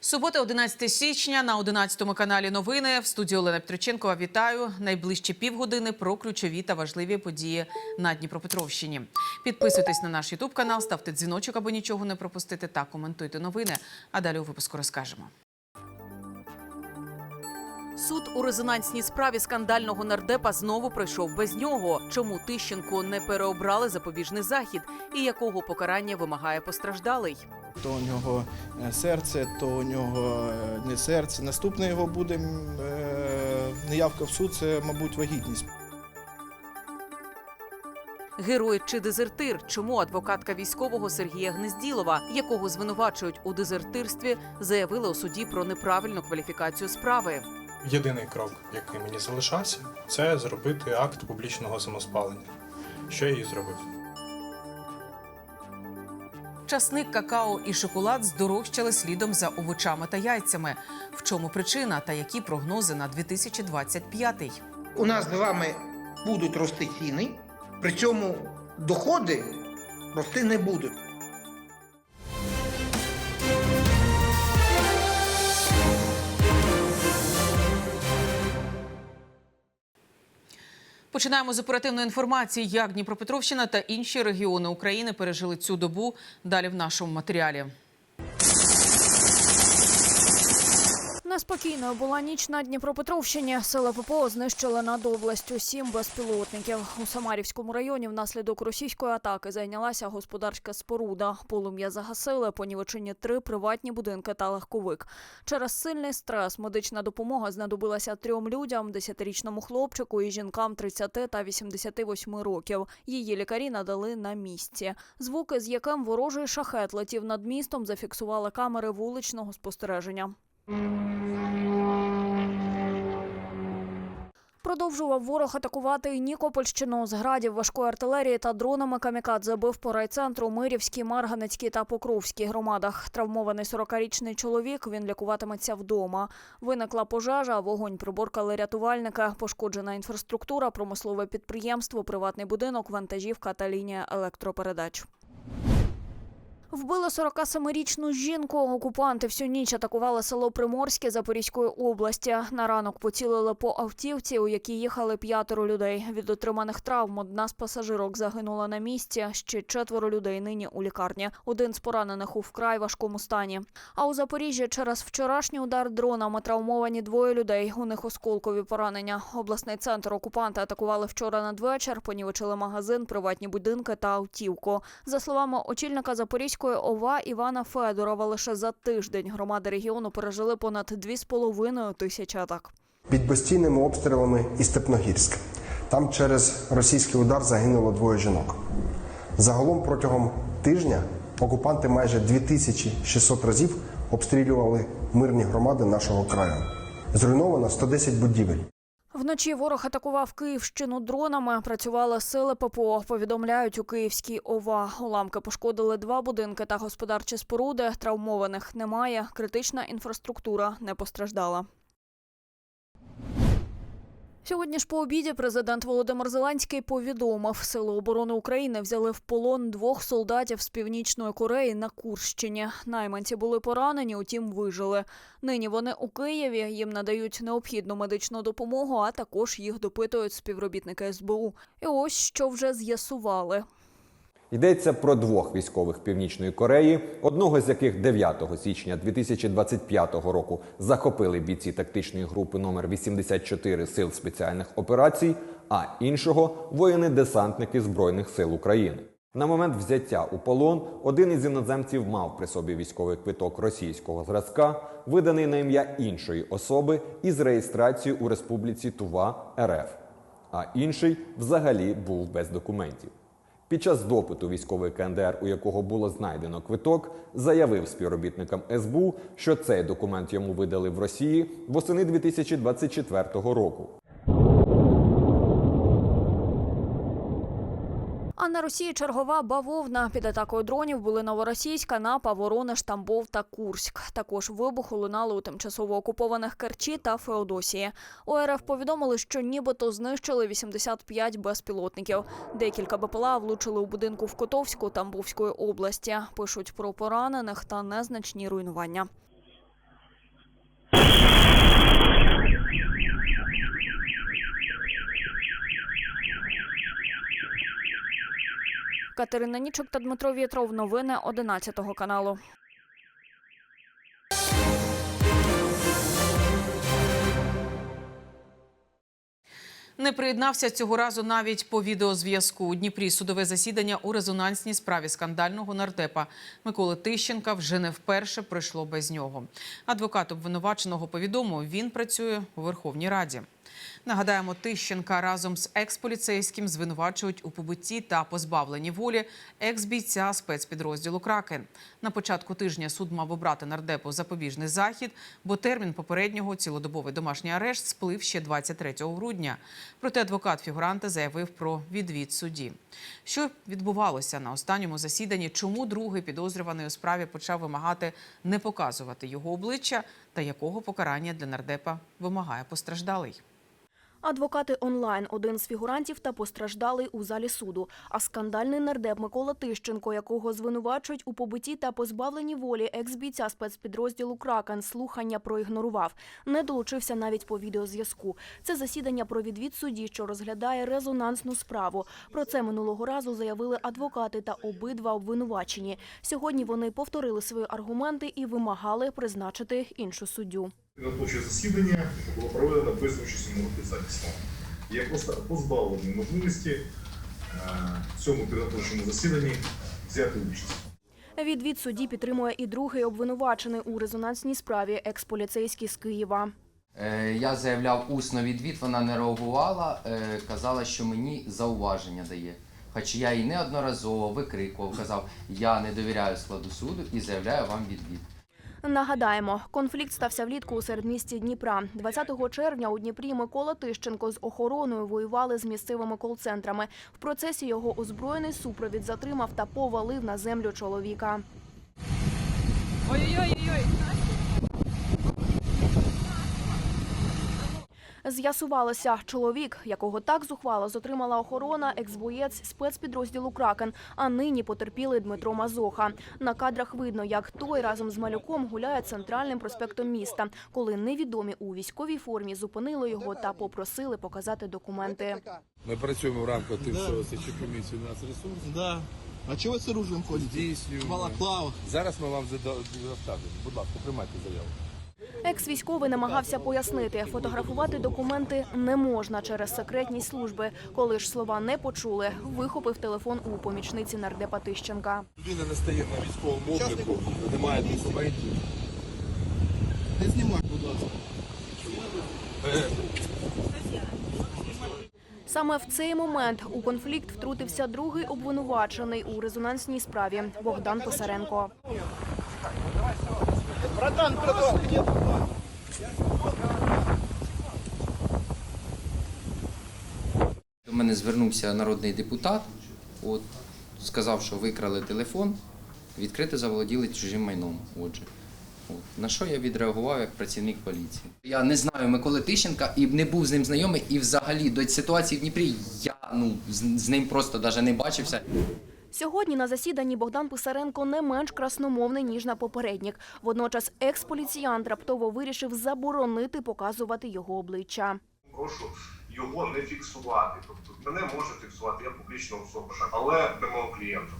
Субота, 11 січня на 11 каналі новини. В студії Олена Петриченкова вітаю. Найближчі півгодини про ключові та важливі події на Дніпропетровщині. Підписуйтесь на наш Ютуб канал, ставте дзвіночок, аби нічого не пропустити, та коментуйте новини. А далі у випуску розкажемо. Суд у резонансній справі скандального нардепа знову пройшов без нього. Чому Тищенко не переобрали запобіжний захід і якого покарання вимагає постраждалий? То у нього е, серце, то у нього е, не серце. Наступне його буде е, неявка в суд, це, мабуть, вагітність. Герой чи дезертир? Чому адвокатка військового Сергія Гнезділова, якого звинувачують у дезертирстві, заявила у суді про неправильну кваліфікацію справи? Єдиний крок, який мені залишався, це зробити акт публічного самоспалення. Що я і зробив. Часник, какао і шоколад здорожчали слідом за овочами та яйцями. В чому причина та які прогнози на 2025? у нас з вами будуть рости ціни, при цьому доходи рости не будуть. Починаємо з оперативної інформації, як Дніпропетровщина та інші регіони України пережили цю добу. Далі в нашому матеріалі. Неспокійною була ніч на Дніпропетровщині. Сили ППО знищили над областю сім безпілотників. У Самарівському районі внаслідок російської атаки зайнялася господарська споруда. Полум'я загасили, понівечені три приватні будинки та легковик. Через сильний стрес медична допомога знадобилася трьом людям: десятирічному хлопчику і жінкам 30 та 88 років. Її лікарі надали на місці. Звуки, з яким ворожий шахет летів над містом, зафіксували камери вуличного спостереження. Продовжував ворог атакувати і Нікопольщину з градів важкої артилерії та дронами камікадзе бив по райцентру Мирівській, Марганецькій та Покровській громадах. Травмований 40-річний чоловік. Він лікуватиметься вдома. Виникла пожежа, вогонь приборкали рятувальники, пошкоджена інфраструктура, промислове підприємство, приватний будинок, вантажівка та лінія електропередач. Вбили 47-річну жінку. Окупанти всю ніч атакували село Приморське Запорізької області. На ранок поцілили по автівці, у якій їхали п'ятеро людей. Від отриманих травм одна з пасажирок загинула на місці. Ще четверо людей нині у лікарні. Один з поранених у вкрай важкому стані. А у Запоріжжі через вчорашній удар дронами травмовані двоє людей. У них осколкові поранення. Обласний центр окупанти атакували вчора надвечір. Понівечили магазин, приватні будинки та автівку. За словами очільника Запорізької ОВА Івана Федорова, лише за тиждень громади регіону пережили понад 2,5 тисячі атак. під постійними обстрілами і Степногірськ. Там через російський удар загинуло двоє жінок. Загалом протягом тижня окупанти майже 2600 разів обстрілювали мирні громади нашого краю. Зруйновано 110 будівель. Вночі ворог атакував Київщину дронами. Працювали сили ППО. Повідомляють у Київській ОВА. Уламки пошкодили два будинки та господарчі споруди. Травмованих немає. Критична інфраструктура не постраждала. Сьогодні ж по обіді президент Володимир Зеленський повідомив, сили оборони України взяли в полон двох солдатів з північної Кореї на Курщині. Найманці були поранені, утім вижили. Нині вони у Києві. Їм надають необхідну медичну допомогу, а також їх допитують співробітники СБУ. І ось що вже з'ясували. Йдеться про двох військових Північної Кореї, одного з яких 9 січня 2025 року захопили бійці тактичної групи номер 84 сил спеціальних операцій, а іншого воїни-десантники Збройних сил України. На момент взяття у полон один із іноземців мав при собі військовий квиток російського зразка, виданий на ім'я іншої особи із реєстрацією у Республіці Тува РФ, а інший взагалі був без документів. Під час допиту військовий КНДР, у якого було знайдено квиток, заявив співробітникам СБУ, що цей документ йому видали в Росії восени 2024 року. На Росії чергова бавовна. Під атакою дронів були Новоросійська, Напа, Воронеж, Тамбов та Курськ. Також вибухи лунали у тимчасово окупованих Керчі та Феодосії. У РФ повідомили, що нібито знищили 85 безпілотників. Декілька БПЛА влучили у будинку в Котовську Тамбовської області. Пишуть про поранених та незначні руйнування. Катерина Нічок та Дмитро Вєтров. Новини 11 каналу. Не приєднався цього разу навіть по відеозв'язку. У Дніпрі судове засідання у резонансній справі скандального нардепа Миколи Тищенка вже не вперше пройшло без нього. Адвокат обвинуваченого повідомив, він працює у Верховній Раді. Нагадаємо, Тищенка разом з експоліцейським звинувачують у побитті та позбавленні волі екс-бійця спецпідрозділу Кракен. На початку тижня суд мав обрати нардепу запобіжний захід, бо термін попереднього цілодобовий домашній арешт сплив ще 23 грудня. Проте адвокат фігуранта заявив про відвід судді. Що відбувалося на останньому засіданні? Чому другий підозрюваний у справі почав вимагати не показувати його обличчя та якого покарання для нардепа вимагає постраждалий? Адвокати онлайн один з фігурантів та постраждалий у залі суду. А скандальний нардеп Микола Тищенко, якого звинувачують у побитті та позбавленні волі екс-бійця спецпідрозділу Кракен, слухання проігнорував. Не долучився навіть по відеозв'язку. Це засідання про відвід судді, що розглядає резонансну справу. Про це минулого разу заявили адвокати та обидва обвинувачені. Сьогодні вони повторили свої аргументи і вимагали призначити іншу суддю. Підготовче засідання було проведено без участі мого підзаписного. Я просто позбавлений можливості е, в цьому підготовчому засіданні взяти участь. Відвід судді підтримує і другий обвинувачений у резонансній справі екс-поліцейський з Києва. Е, Я заявляв усно відвід, вона не реагувала, е, казала, що мені зауваження дає. Хоча я їй неодноразово викрикував, казав, я не довіряю складу суду і заявляю вам відвід. Нагадаємо, конфлікт стався влітку у середмісті Дніпра. 20 червня у Дніпрі Микола Тищенко з охороною воювали з місцевими кол-центрами. В процесі його озброєний супровід затримав та повалив на землю чоловіка. З'ясувалося, чоловік, якого так зухвало затримала охорона, екс-боєць спецпідрозділу Кракен, а нині потерпілий Дмитро Мазоха. На кадрах видно, як той разом з малюком гуляє центральним проспектом міста, коли невідомі у військовій формі зупинили його та попросили показати документи. Ми працюємо в рамках тим, що комісії у нас ресурс. Да. А чого з оружием ходите? Здійснюємо. Балаклава. Зараз ми вам зада- Будь ласка, приймайте заяву. Екс-військовий намагався пояснити, фотографувати документи не можна через секретність служби. Коли ж слова не почули, вихопив телефон у помічниці нардепа Тищенка. Людина не стає на військовому обліку, немає документів. Не знімай, будь ласка. Саме в цей момент у конфлікт втрутився другий обвинувачений у резонансній справі Богдан Писаренко. Братан, братан, До мене звернувся народний депутат, от, сказав, що викрали телефон, відкрито заволоділи чужим майном. Отже. От. На що я відреагував як працівник поліції? Я не знаю Миколи Тищенка і не був з ним знайомий, і взагалі до ситуації в Дніпрі я ну, з, з ним просто навіть не бачився. Сьогодні на засіданні Богдан Писаренко не менш красномовний, ніж на попереднік. Водночас екс-поліціянт раптово вирішив заборонити показувати його обличчя. Прошу його не фіксувати. Тобто мене може фіксувати, я публічна особа, але не мого клієнта.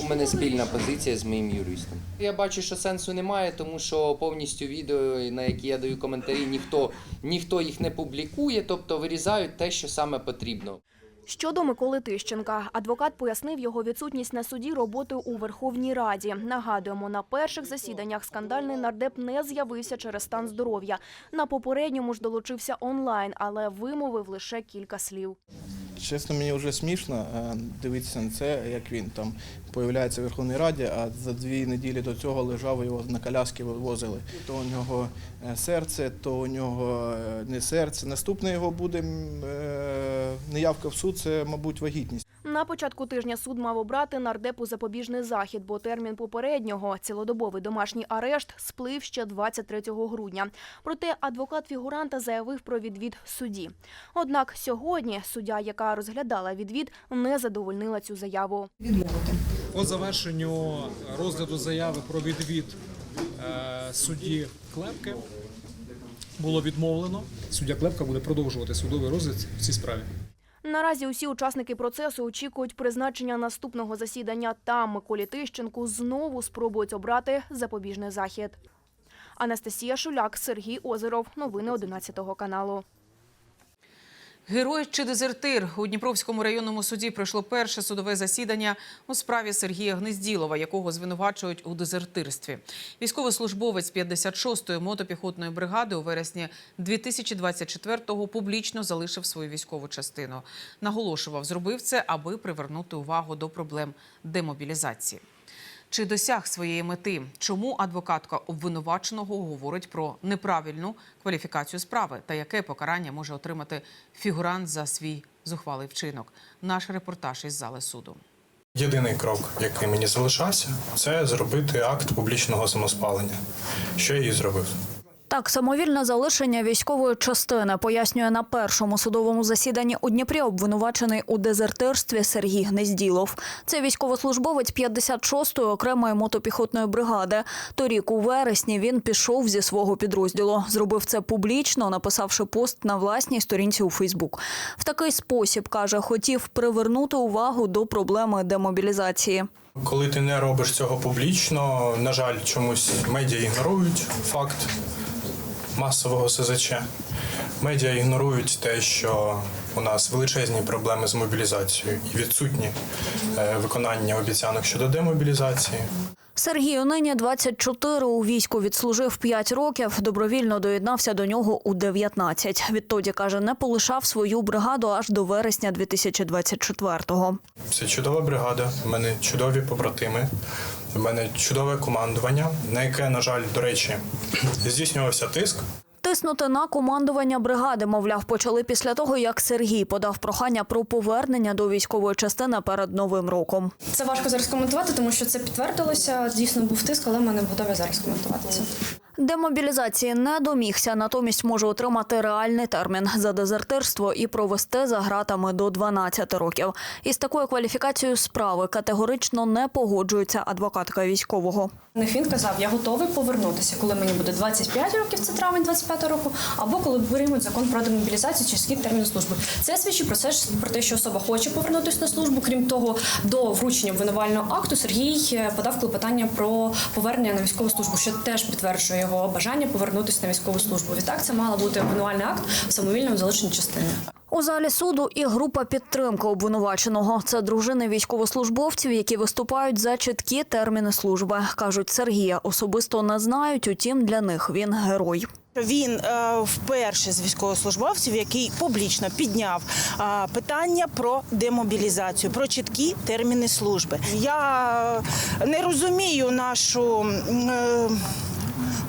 У мене спільна позиція з моїм юристом. Я бачу, що сенсу немає, тому що повністю відео, на які я даю коментарі, ніхто, ніхто їх не публікує, тобто вирізають те, що саме потрібно. Щодо Миколи Тищенка, адвокат пояснив його відсутність на суді роботи у Верховній Раді. Нагадуємо, на перших засіданнях скандальний нардеп не з'явився через стан здоров'я. На попередньому ж долучився онлайн, але вимовив лише кілька слів. Чесно, мені вже смішно е, дивитися на це, як він там появляється в Верховній Раді, а за дві неділі до цього лежав його на коляски вивозили. То у нього е, серце, то у нього е, не серце. Наступне його буде неявка в суд, це, мабуть, вагітність. На початку тижня суд мав обрати нардепу запобіжний захід, бо термін попереднього цілодобовий домашній арешт сплив ще 23 грудня. Проте адвокат фігуранта заявив про відвід судді. Однак сьогодні суддя, яка розглядала відвід, не задовольнила цю заяву. По завершенню розгляду заяви про відвід е, судді Клепки було відмовлено. Суддя Клепка буде продовжувати судовий розгляд в цій справі. Наразі усі учасники процесу очікують призначення наступного засідання. Там Миколі Тищенку знову спробують обрати запобіжний захід. Анастасія Шуляк, Сергій Озеров. Новини 11 каналу. Герой чи дезертир у Дніпровському районному суді пройшло перше судове засідання у справі Сергія Гнезділова, якого звинувачують у дезертирстві. Військовослужбовець 56-ї мотопіхотної бригади у вересні 2024-го публічно залишив свою військову частину. Наголошував, зробив це, аби привернути увагу до проблем демобілізації. Чи досяг своєї мети? Чому адвокатка обвинуваченого говорить про неправильну кваліфікацію справи та яке покарання може отримати фігурант за свій зухвалий вчинок? Наш репортаж із зали суду. Єдиний крок, який мені залишався, це зробити акт публічного самоспалення. Що я і зробив. Так, самовільне залишення військової частини пояснює на першому судовому засіданні у Дніпрі обвинувачений у дезертирстві Сергій Гнезділов. Це військовослужбовець 56-ї окремої мотопіхотної бригади. Торік у вересні він пішов зі свого підрозділу. Зробив це публічно, написавши пост на власній сторінці у Фейсбук. В такий спосіб каже, хотів привернути увагу до проблеми демобілізації. Коли ти не робиш цього публічно, на жаль, чомусь медіа ігнорують факт масового СЗЧ. Медіа ігнорують те, що у нас величезні проблеми з мобілізацією і відсутні е, виконання обіцянок щодо демобілізації. Сергію нині 24, у війську відслужив 5 років, добровільно доєднався до нього у 19. Відтоді, каже, не полишав свою бригаду аж до вересня 2024-го. Це чудова бригада, в мене чудові побратими, в мене чудове командування, на яке, на жаль, до речі, здійснювався тиск. Тиснути на командування бригади, мовляв, почали після того, як Сергій подав прохання про повернення до військової частини перед новим роком. Це важко зараз коментувати, тому що це підтвердилося. Дійсно був тиск, але ми не готові зараз коментувати це. Демобілізації не домігся, натомість може отримати реальний термін за дезертирство і провести за гратами до 12 років. Із такою кваліфікацією справи категорично не погоджується адвокатка військового. Них казав, я готовий повернутися, коли мені буде 25 років, це травень 25 року, або коли приймуть закон про демобілізацію чи скільки термін служби. Це свідчить про це про те, що особа хоче повернутися на службу. Крім того, до вручення обвинувального акту Сергій е, подав клопотання про повернення на військову службу, що теж підтверджує його бажання повернутися на військову службу. Відтак це мала бути обвинувальний акт в самовільному залишенні частини. У залі суду і група підтримки обвинуваченого. Це дружини військовослужбовців, які виступають за чіткі терміни служби. кажуть, Сергія особисто не знають. Утім, для них він герой. Він е, вперше з військовослужбовців, який публічно підняв е, питання про демобілізацію, про чіткі терміни служби. Я не розумію нашу е,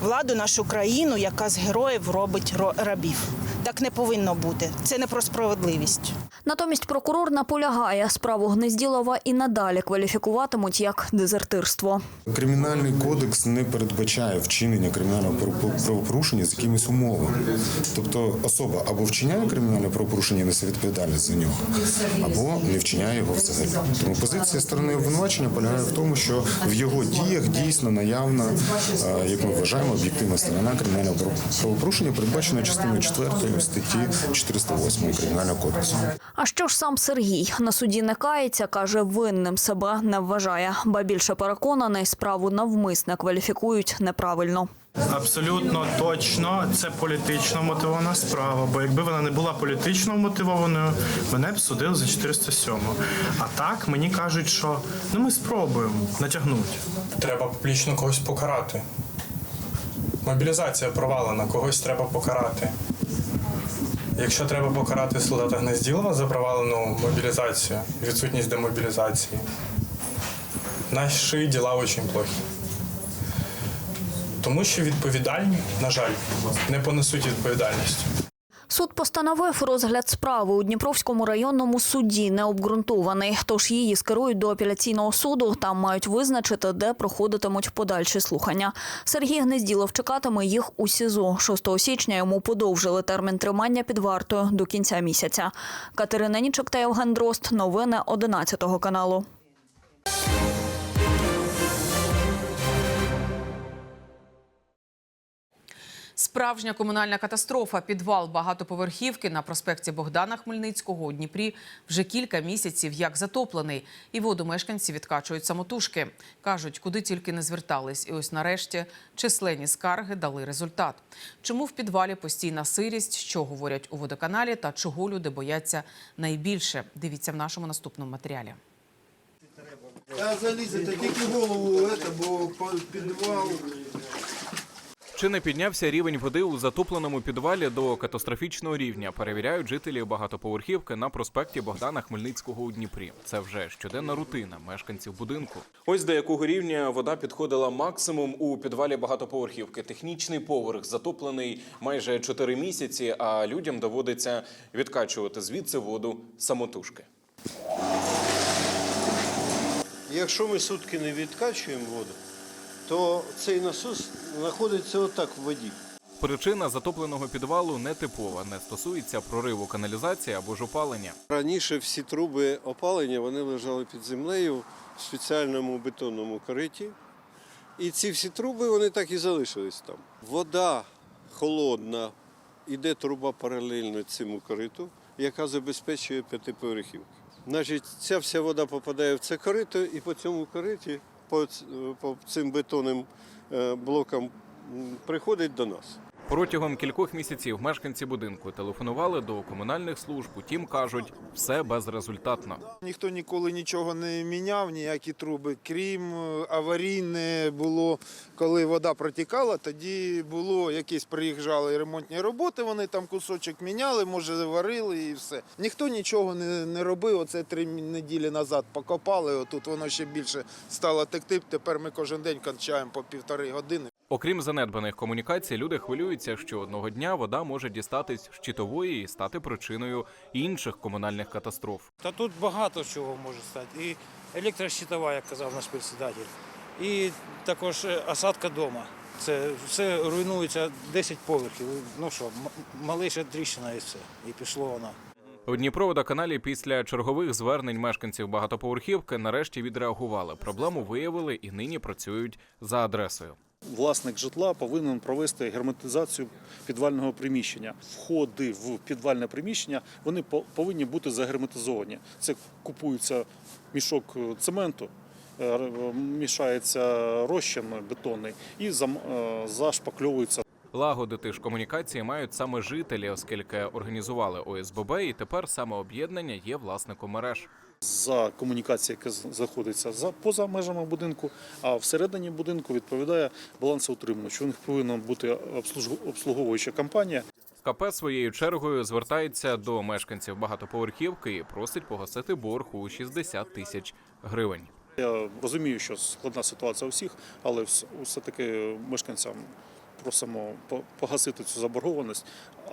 владу, нашу країну, яка з героїв робить ро- рабів. Так не повинно бути. Це не про справедливість. Натомість прокурор наполягає, справу Гнезділова і надалі кваліфікуватимуть як дезертирство. Кримінальний кодекс не передбачає вчинення кримінального право- правопорушення з якимись умовами. Тобто особа або вчиняє кримінальне правопорушення і несе відповідальність за нього, або не вчиняє його взагалі. Тому позиція сторони обвинувачення полягає в тому, що в його діях дійсно наявна, е, як ми вважаємо, об'єктивна сторона кримінального право- правопорушення, передбачена частиною 4 статті 408 Кримінального кодексу. А що ж сам Сергій на суді не кається, каже, винним себе не вважає, ба більше переконаний, справу навмисне кваліфікують неправильно. Абсолютно точно це політично мотивована справа. Бо якби вона не була політично мотивованою, мене б судили за 407. А так мені кажуть, що ну ми спробуємо натягнути. Треба публічно когось покарати. Мобілізація провалена, когось треба покарати. Якщо треба покарати солдата Гнезділова за провалену мобілізацію, відсутність демобілізації, наші діла дуже плохі. Тому що відповідальні, на жаль, не понесуть відповідальність. Суд постановив розгляд справи у Дніпровському районному суді необґрунтований. Тож її скерують до апеляційного суду. Там мають визначити, де проходитимуть подальші слухання. Сергій Гнезділов чекатиме їх у СІЗО. 6 січня йому подовжили термін тримання під вартою до кінця місяця. Катерина Нічок та Євген Дрозд. Новини 11 каналу. Справжня комунальна катастрофа. Підвал багатоповерхівки на проспекті Богдана Хмельницького у Дніпрі вже кілька місяців як затоплений. І воду мешканці відкачують самотужки. Кажуть, куди тільки не звертались. І ось нарешті численні скарги дали результат. Чому в підвалі постійна сирість, що говорять у водоканалі та чого люди бояться найбільше? Дивіться в нашому наступному матеріалі. А залізете тільки голову, це, бо підвал. Чи не піднявся рівень води у затопленому підвалі до катастрофічного рівня? Перевіряють жителі багатоповерхівки на проспекті Богдана Хмельницького у Дніпрі. Це вже щоденна рутина мешканців будинку. Ось до якого рівня вода підходила максимум у підвалі багатоповерхівки. Технічний поверх затоплений майже 4 місяці, а людям доводиться відкачувати звідси воду самотужки. Якщо ми сутки не відкачуємо воду, то цей насос знаходиться отак в воді. Причина затопленого підвалу не типова, не стосується прориву каналізації або ж опалення. Раніше всі труби опалення вони лежали під землею в спеціальному бетонному кориті. І ці всі труби вони так і залишились там. Вода холодна, іде труба паралельно цьому кориту, яка забезпечує п'ятиповерхівки. Значить, ця вся вода попадає в це корито, і по цьому кориті, по, цим бетонним е, блокам приходить до нас. Протягом кількох місяців мешканці будинку телефонували до комунальних служб. Утім, кажуть, все безрезультатно. Ніхто ніколи нічого не міняв, ніякі труби, крім е, аварійне було, коли вода протікала, тоді було якісь приїжджали ремонтні роботи, вони там кусочок міняли, може варили і все. Ніхто нічого не, не робив. Оце три неділі назад покопали, отут воно ще більше стало текти. Тепер ми кожен день кончаємо по півтори години. Окрім занедбаних комунікацій, люди хвилюються, що одного дня вода може дістатись щитової і стати причиною інших комунальних катастроф. Та тут багато чого може стати. І електрощитова, як казав наш председатель, і також е, осадка дома. Це все руйнується 10 поверхів. Ну що, малиша тріщина і все. І пішло вона. У Дніпроводоканалі після чергових звернень мешканців багатоповерхівки нарешті відреагували. Проблему виявили і нині працюють за адресою. Власник житла повинен провести герметизацію підвального приміщення. Входи в підвальне приміщення вони повинні бути загерметизовані. Це купується мішок е, цементу, е, мішається розчин бетонний і е, зашпакльовується Лагодити ж комунікації мають саме жителі, оскільки організували ОСББ, і тепер саме об'єднання є власником мереж. За комунікацію, яка знаходиться за поза межами будинку, а всередині будинку відповідає балансоутримувач. У них повинна бути обслуг- обслуговуюча компанія. КП своєю чергою звертається до мешканців багатоповерхівки і просить погасити борг у 60 тисяч гривень. Я розумію, що складна ситуація у всіх, але все-таки мешканцям просимо по- погасити цю заборгованість,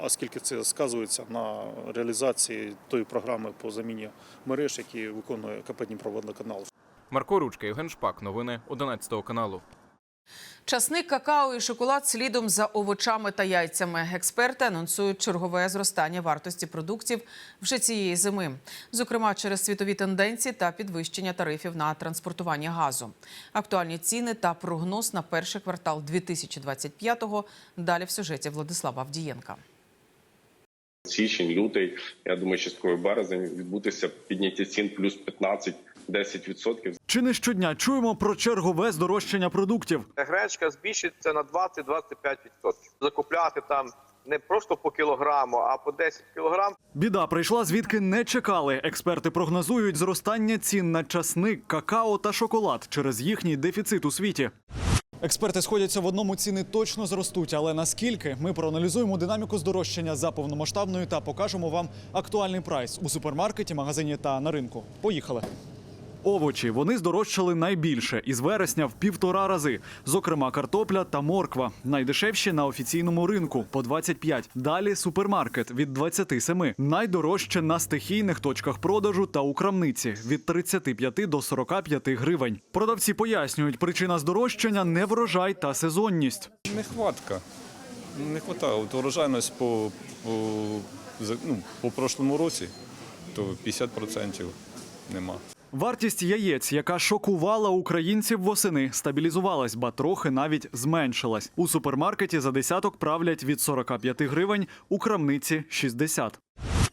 оскільки це сказується на реалізації тої програми по заміні мереж, які виконує КП Дніпроводоканал. Марко Ручка, Євген Шпак. Новини 11 каналу. Часник, какао і шоколад слідом за овочами та яйцями. Експерти анонсують чергове зростання вартості продуктів вже цієї зими, зокрема через світові тенденції та підвищення тарифів на транспортування газу. Актуальні ціни та прогноз на перший квартал 2025-го Далі в сюжеті Владислава Авдієнка. Січень, лютий, я думаю, частково березень відбутися підняття цін плюс 15-10%. Чи не щодня чуємо про чергове здорожчання продуктів? Гречка збільшиться на 20-25%. Закупляти там не просто по кілограму, а по 10 кілограм. Біда прийшла звідки не чекали. Експерти прогнозують зростання цін на часник, какао та шоколад через їхній дефіцит у світі. Експерти сходяться в одному ціни точно зростуть, але наскільки ми проаналізуємо динаміку здорожчання за повномасштабною та покажемо вам актуальний прайс у супермаркеті, магазині та на ринку. Поїхали. Овочі вони здорожчали найбільше із вересня в півтора рази. Зокрема, картопля та морква найдешевші на офіційному ринку по 25. Далі супермаркет від 27. Найдорожче на стихійних точках продажу та у крамниці від 35 до 45 гривень. Продавці пояснюють, причина здорожчання неврожай та сезонність. Нехватка. Не вистачає. Урожайність по, по, ну, по прошлому році, то 50% нема. Вартість яєць, яка шокувала українців восени, стабілізувалась, ба трохи навіть зменшилась. У супермаркеті за десяток правлять від 45 гривень, у крамниці 60.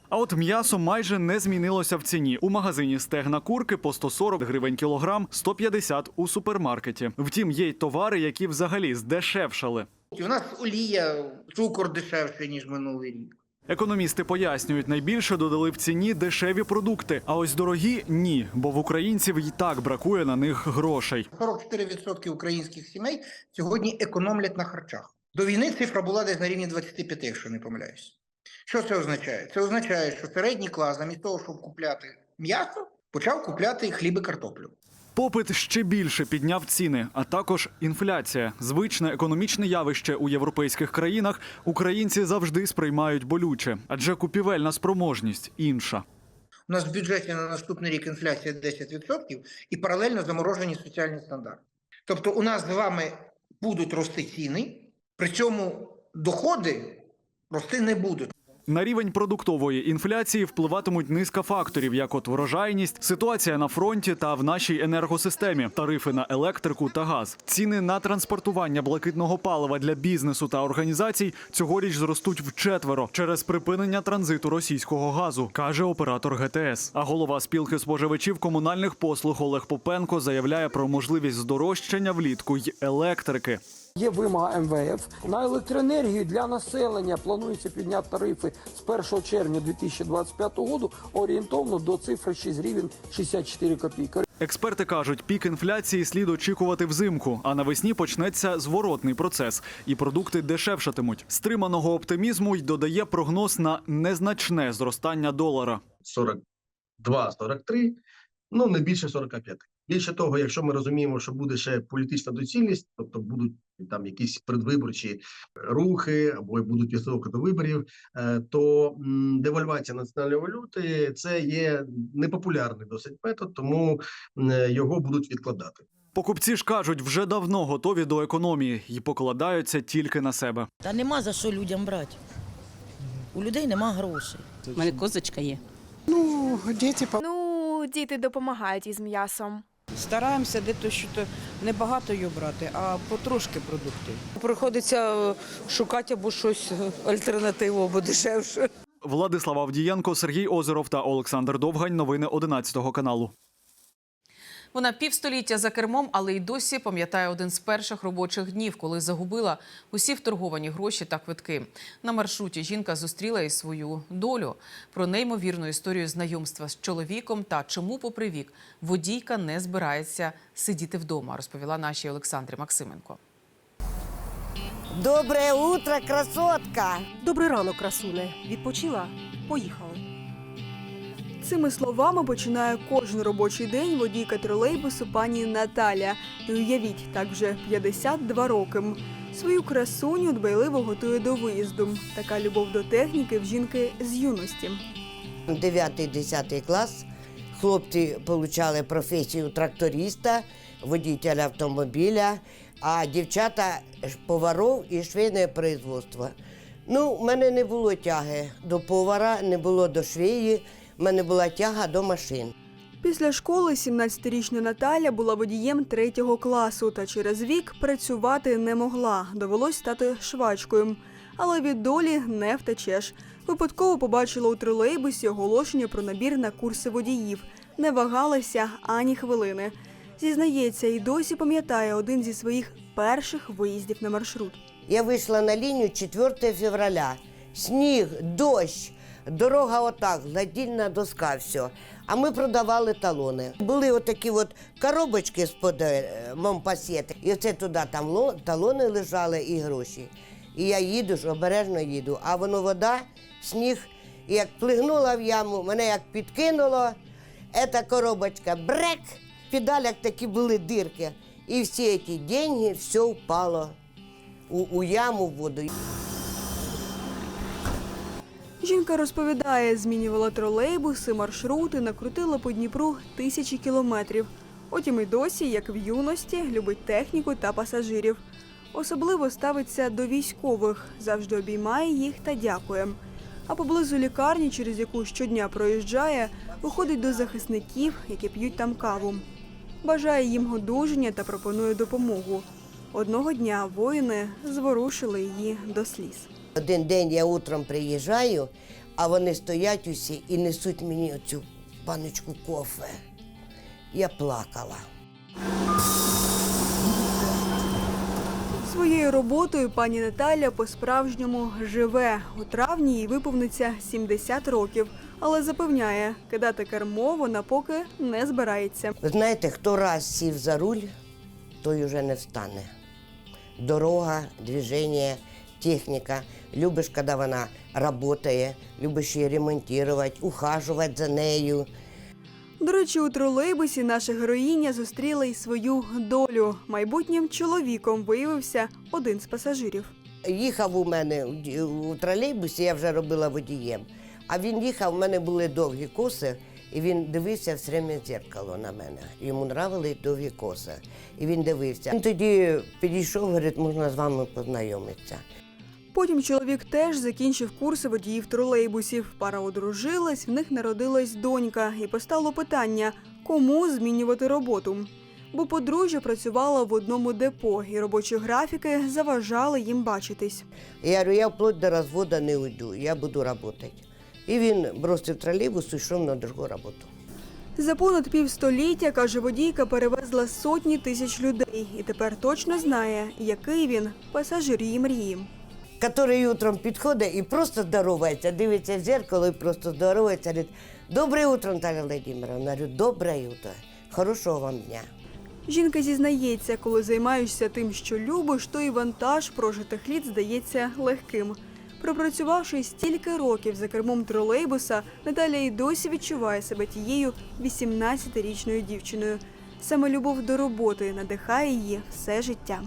А от м'ясо майже не змінилося в ціні. У магазині стегна курки по 140 гривень кілограм, 150 у супермаркеті. Втім, є й товари, які взагалі здешевшали. У нас олія, цукор дешевший, ніж минулий рік. Економісти пояснюють, найбільше додали в ціні дешеві продукти, а ось дорогі ні, бо в українців і так бракує на них грошей. 44% українських сімей сьогодні економлять на харчах. До війни цифра була десь на рівні 25, якщо не помиляюсь. Що це означає? Це означає, що середній клас, замість того, щоб купляти м'ясо, почав купляти хліб і картоплю. Попит ще більше підняв ціни, а також інфляція. Звичне економічне явище у європейських країнах українці завжди сприймають болюче, адже купівельна спроможність інша. У нас в бюджеті на наступний рік інфляція 10% і паралельно заморожені соціальні стандарти. Тобто у нас з вами будуть рости ціни, при цьому доходи рости не будуть. На рівень продуктової інфляції впливатимуть низка факторів, як от врожайність, ситуація на фронті та в нашій енергосистемі, тарифи на електрику та газ. Ціни на транспортування блакитного палива для бізнесу та організацій цьогоріч зростуть вчетверо через припинення транзиту російського газу, каже оператор ГТС. А голова спілки споживачів комунальних послуг Олег Попенко заявляє про можливість здорожчання влітку й електрики. Є вимога МВФ на електроенергію для населення. Планується підняти тарифи з 1 червня 2025 року орієнтовно до цифри 6 гривень 64 копійки. Експерти кажуть, пік інфляції слід очікувати взимку, а навесні почнеться зворотний процес, і продукти дешевшатимуть. Стриманого оптимізму й додає прогноз на незначне зростання долара. 42-43, ну не більше 45. Більше того, якщо ми розуміємо, що буде ще політична доцільність, тобто будуть там якісь предвиборчі рухи або будуть відсилки до виборів, е, то девальвація національної валюти це є непопулярний досить метод, тому його будуть відкладати. Покупці ж кажуть, вже давно готові до економії і покладаються тільки на себе. Та нема за що людям брати. У людей нема грошей. У мене козочка є. Ну, діти Ну, діти допомагають із м'ясом. Стараємося де-то що то не багато її брати, а потрошки продукти. Приходиться е, шукати або щось е, альтернативу, або дешевше. Владислав Авдієнко, Сергій Озеров та Олександр Довгань. Новини 11 каналу. Вона півстоліття за кермом, але й досі пам'ятає один з перших робочих днів, коли загубила усі вторговані гроші та квитки. На маршруті жінка зустріла і свою долю. Про неймовірну історію знайомства з чоловіком та чому, попри вік, водійка не збирається сидіти вдома, розповіла нашій Олександрі Максименко. Доброе утро, красотка! Добрий ранок, красуне. Відпочила? Поїхали. Цими словами починає кожен робочий день водійка тролейбусу пані Наталя. І уявіть, так вже 52 роки. Свою красуню дбайливо готує до виїзду. Така любов до техніки в жінки з юності. 9-10 клас. Хлопці отримали професію тракториста, водителя автомобіля, а дівчата поваров і швейне производство. Ну, в мене не було тяги до повара, не було до швеї, в мене була тяга до машин. Після школи 17-річна Наталя була водієм третього класу та через вік працювати не могла. Довелось стати швачкою. Але від долі не втечеш. Випадково побачила у тролейбусі оголошення про набір на курси водіїв. Не вагалася ані хвилини. Зізнається, і досі пам'ятає один зі своїх перших виїздів на маршрут. Я вийшла на лінію 4 февраля. Сніг, дощ, дорога отак, гладільна доска, все. А ми продавали талони. Були отакі от коробочки з-под е, момпасети. І оце туди там талони лежали і гроші. І я їду ж, обережно їду. А воно вода, сніг, і як плигнула в яму, мене як підкинуло, ета коробочка брек, в педалях такі були дирки. І всі ці деньги, все впало у, у яму в воду. Жінка розповідає, змінювала тролейбуси, маршрути, накрутила по Дніпру тисячі кілометрів. Потім і досі, як в юності, любить техніку та пасажирів. Особливо ставиться до військових, завжди обіймає їх та дякує. А поблизу лікарні, через яку щодня проїжджає, виходить до захисників, які п'ють там каву. Бажає їм одужання та пропонує допомогу. Одного дня воїни зворушили її до сліз. Один день я утром приїжджаю, а вони стоять усі і несуть мені оцю баночку кофе. Я плакала. Своєю роботою пані Наталя по-справжньому живе. У травні їй виповниться 70 років, але запевняє, кидати кермо вона поки не збирається. Ви знаєте, хто раз сів за руль, той уже не встане. Дорога, движення, техніка. Любиш, коли вона працює, любиш її ремонтувати, ухажувати за нею. До речі, у тролейбусі наша героїня зустріла й свою долю. Майбутнім чоловіком виявився один з пасажирів. Їхав у мене у тролейбусі, я вже робила водієм. А він їхав, у мене були довгі коси, і він дивився все время в дзеркало на мене. Йому нравились довгі коси. І він дивився. Він тоді підійшов, говорить, можна з вами познайомитися. Потім чоловік теж закінчив курси водіїв тролейбусів. Пара одружилась, в них народилась донька, і постало питання, кому змінювати роботу. Бо подружжя працювала в одному депо, і робочі графіки заважали їм бачитись. Я говорю, я вплоть до розводу не уйду, я буду працювати. І він бросив тролейбус і йшов на другу роботу. За понад півстоліття, каже водійка, перевезла сотні тисяч людей і тепер точно знає, який він пасажир її мрії. Который утром підходить і просто здоровається, дивиться в зеркало і просто здоровається. Говорить, добре утро, Наталя Владимировна. Говорю, добре утро. Хорошого вам дня. Жінка зізнається, коли займаєшся тим, що любиш, то і вантаж прожитих літ здається легким. Пропрацювавши стільки років за кермом тролейбуса, Наталя і досі відчуває себе тією 18-річною дівчиною. Саме любов до роботи надихає її все життя.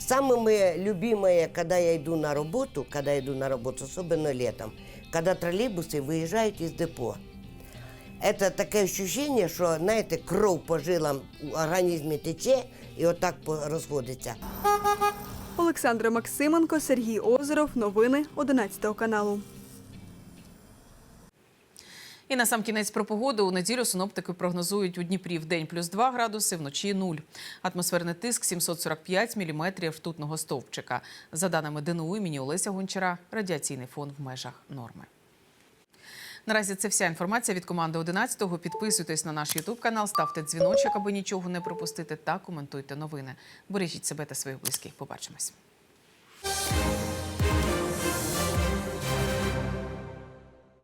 Самое любимое, когда я иду на работу, когда я иду на работу, особенно летом, когда троллейбусы выезжают из депо. Это такое ощущение, что, знаете, кров по жилам у організмі тече і отак по- розходиться. Олександра Максименко, Сергій Озеров. Новини 11 каналу. І на сам кінець про погоду у неділю синоптики прогнозують у Дніпрі в день плюс 2 градуси, вночі 0. Атмосферний тиск 745 міліметрів ртутного стовпчика. За даними ДНУ імені Олеся Гончара, радіаційний фон в межах норми. Наразі це вся інформація від команди 11-го. Підписуйтесь на наш Ютуб канал, ставте дзвіночок, аби нічого не пропустити, та коментуйте новини. Бережіть себе та своїх близьких. Побачимось.